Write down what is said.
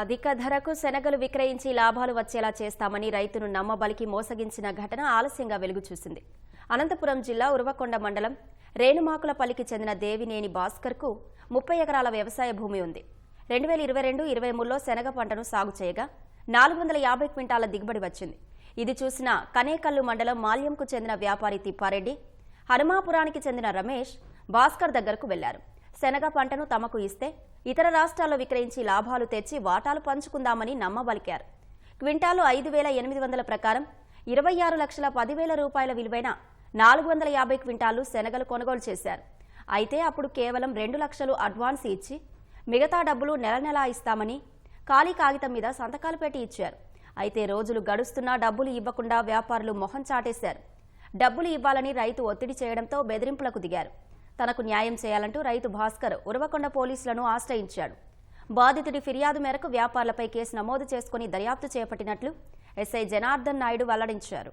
అధిక ధరకు శనగలు విక్రయించి లాభాలు వచ్చేలా చేస్తామని రైతును నమ్మబలికి మోసగించిన ఘటన ఆలస్యంగా వెలుగు చూసింది. అనంతపురం జిల్లా ఉరవకొండ మండలం రేణుమాకులపల్లికి చెందిన దేవినేని భాస్కర్కు ముప్పై ఎకరాల వ్యవసాయ భూమి ఉంది. రెండు వేల ఇరవై రెండు ఇరవై మూడులో శనగ పంటను సాగు చేయగా నాలుగు వందల యాభై క్వింటాల దిగుబడి వచ్చింది. ఇది చూసిన కనేకల్లు మండలం మాల్యంకు చెందిన వ్యాపారి తిప్పారెడ్డి హనుమాపురానికి చెందిన రమేష్ భాస్కర్ దగ్గరకు వెళ్ళారు. శనగ పంటను తమకు ఇస్తే ఇతర రాష్ట్రాల్లో విక్రయించి లాభాలు తెచ్చి వాటాలు పంచుకుందామని నమ్మబలికారు. క్వింటాలు ఐదు వేల ఎనిమిది వందల ప్రకారం ఇరవై ఆరు లక్షల పదివేల రూపాయల విలువైన నాలుగు వందల యాభై క్వింటాలు శనగలు కొనుగోలు చేశారు. అయితే అప్పుడు కేవలం రెండు లక్షలు అడ్వాన్స్ ఇచ్చి మిగతా డబ్బులు నెల నెలా ఇస్తామని ఖాళీ కాగితం మీద సంతకాలు పెట్టి ఇచ్చారు. అయితే రోజులు గడుస్తున్నా డబ్బులు ఇవ్వకుండా వ్యాపారులు మొహం చాటేశారు. డబ్బులు ఇవ్వాలని రైతు ఒత్తిడి చేయడంతో బెదిరింపులకు దిగారు. తనకు న్యాయం చేయాలంటూ రైతు భాస్కర్ ఉరవకొండ పోలీసులను ఆశ్రయించాడు. బాధితుడి ఫిర్యాదు మేరకు వ్యాపారులపై కేసు నమోదు చేసుకుని దర్యాప్తు చేపట్టినట్లు ఎస్ఐ జనార్దన్ నాయుడు వెల్లడించారు.